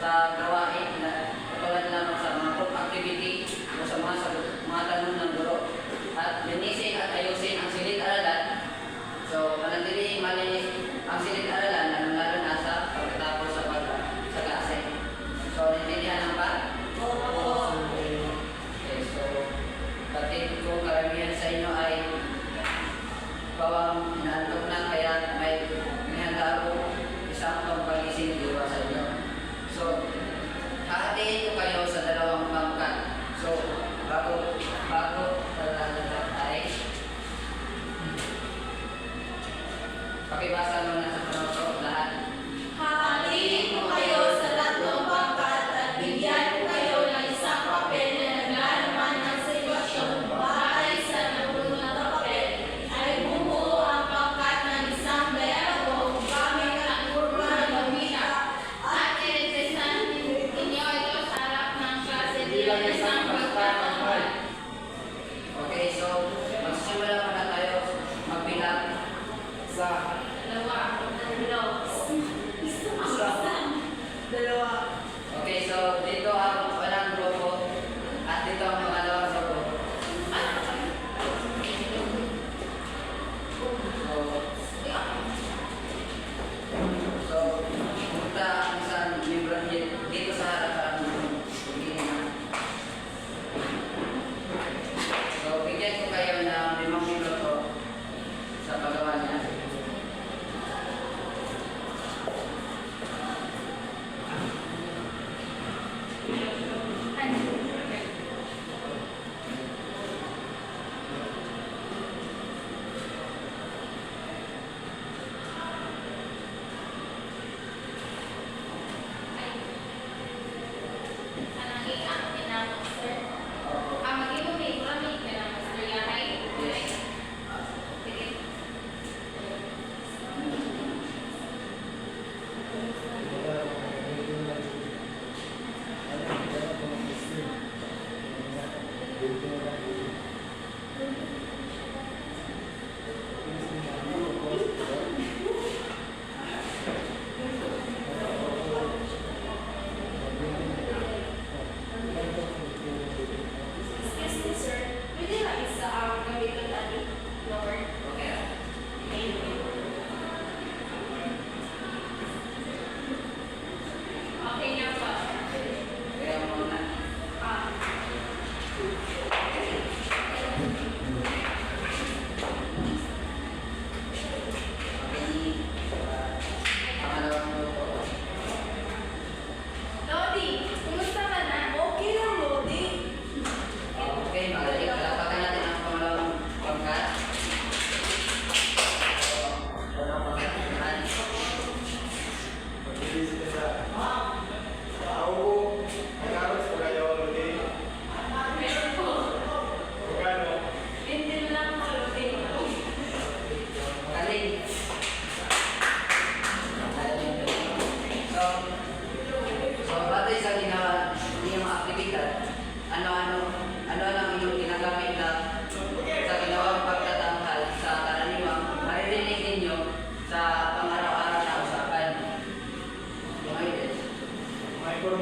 sa gawain na katulad lamang sa mga group activity o sa mga sagot, mga tanong ng guro. At linisin at ayusin ang silid-aralan. So, manatili malinis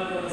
Thank you.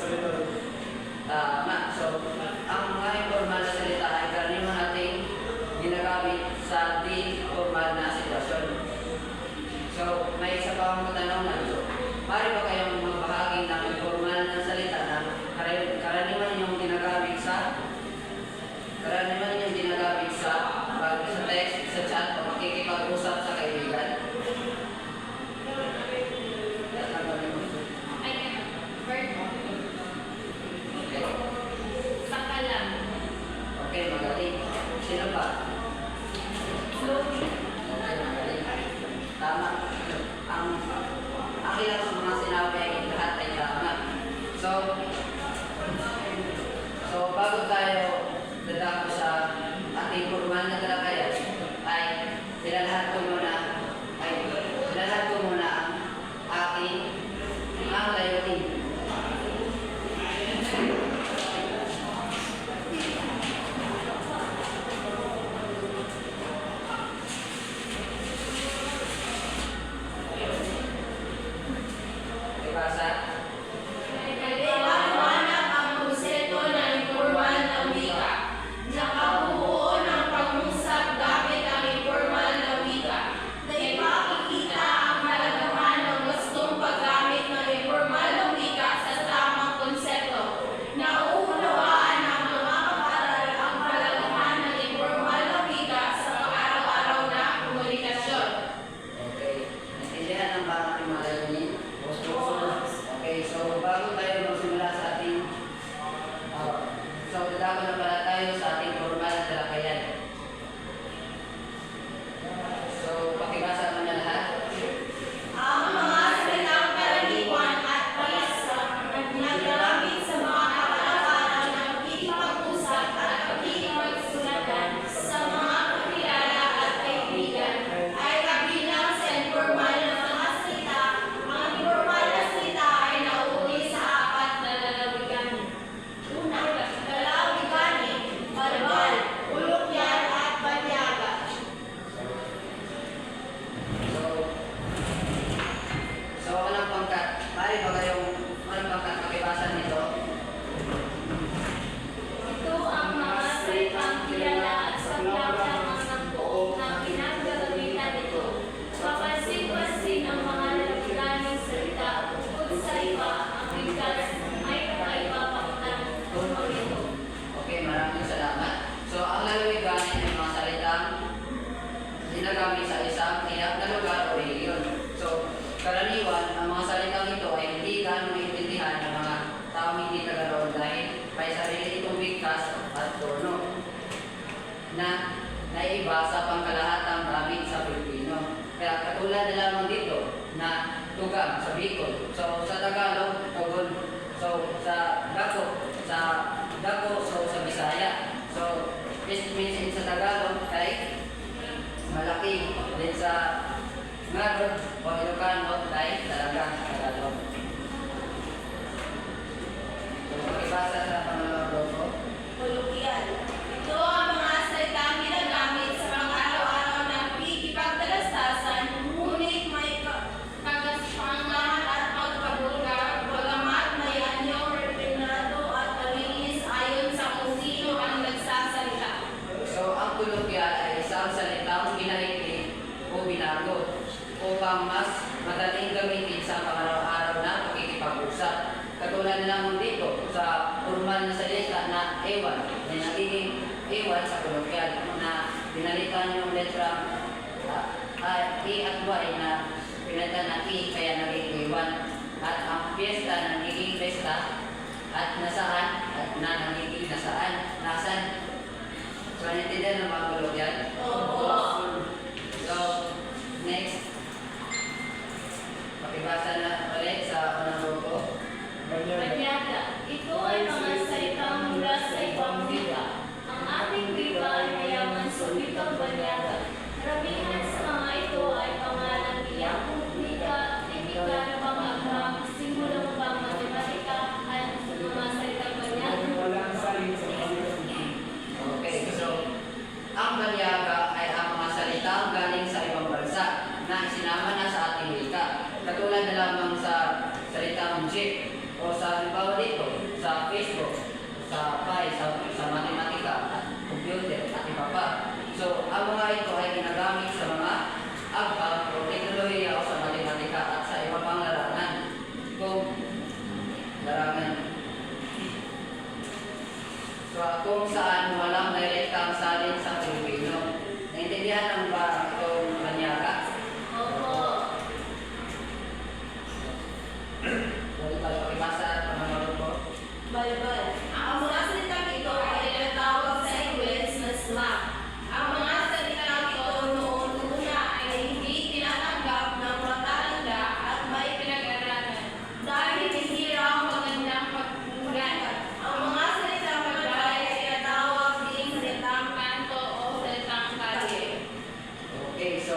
lamang dito na tugam sa Bicol. So sa Tagalog, tugol. So sa Dako, sa Dako, so sa Bisaya. So this means sa Tagalog ay malaki din sa Ngarod o Ilocano ay talagang Tagalog. So, ibasa sa pangalawang ko. pinalitan yung letra uh, uh, A at Y na pinalitan na E, kaya na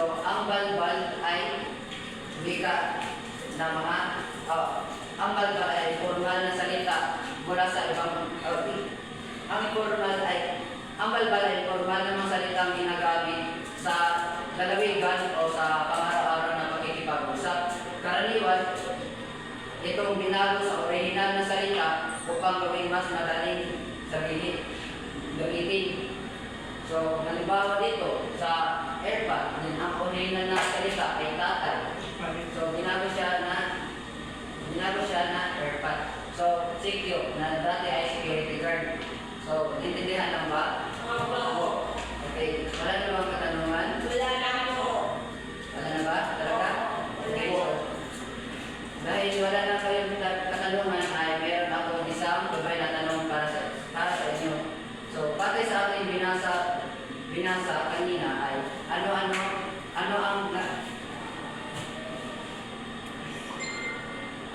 Ang balbal ay wika na mga, oh, ang balbal ay formal na salita mula sa ibang kapi. Ang formal ay, ang balbal ay formal na mga salitang ginagamit sa lalawigan o sa pang-araw-araw na pakikipag-usap. Karaniwan, itong binago sa orihinal na salita upang gawing mas madaling sabihin, gamitin. So, halimbawa dito, sa herbal. Ang original natin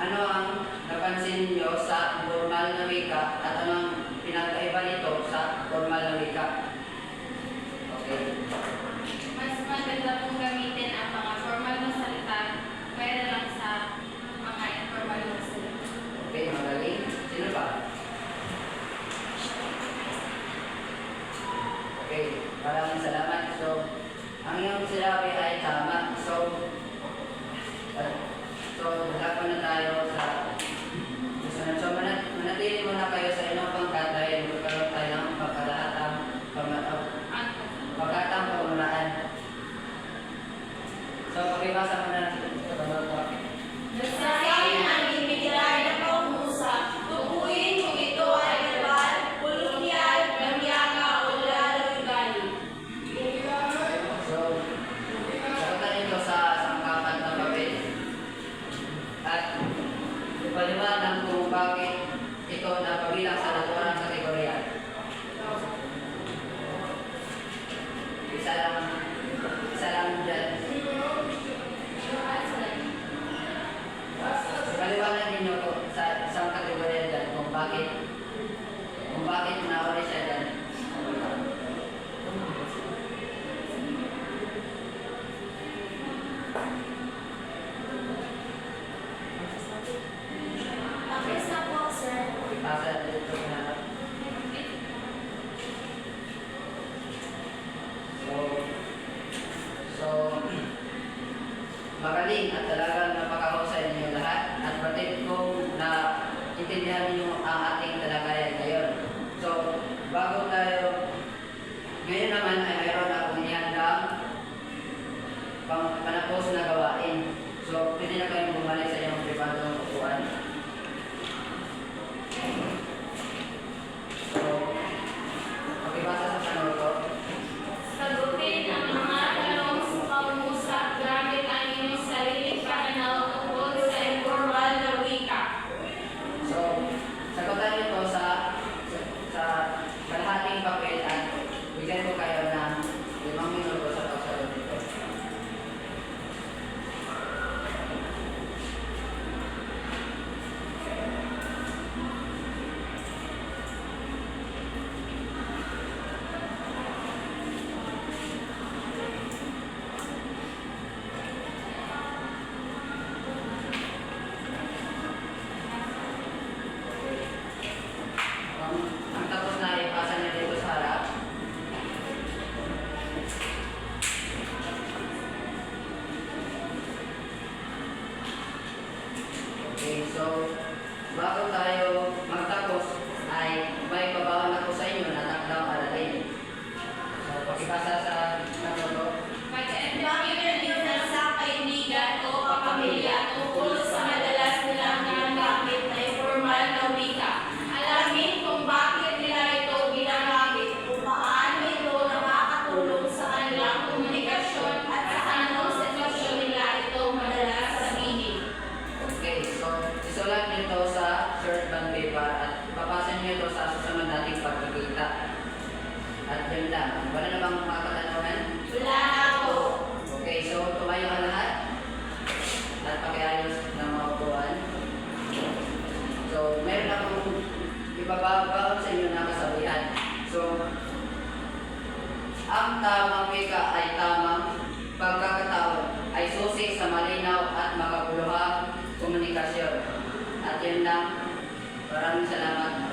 Ano ang napansin niyo sa normal na wika at ano ang pinagkaiba nito sa normal na wika? Okay. Mas maganda kung gamitin ang mga formal na salita kaya lang sa mga informal na salita. Okay, magaling. Sino ba? Okay, maraming salamat. So, ang iyong sinabi ay tama. So, magkakaroon na tayo. tamang wika ay tamang pagkakatao ay susi sa malinaw at makabuluhang komunikasyon. At yun lang. Maraming salamat.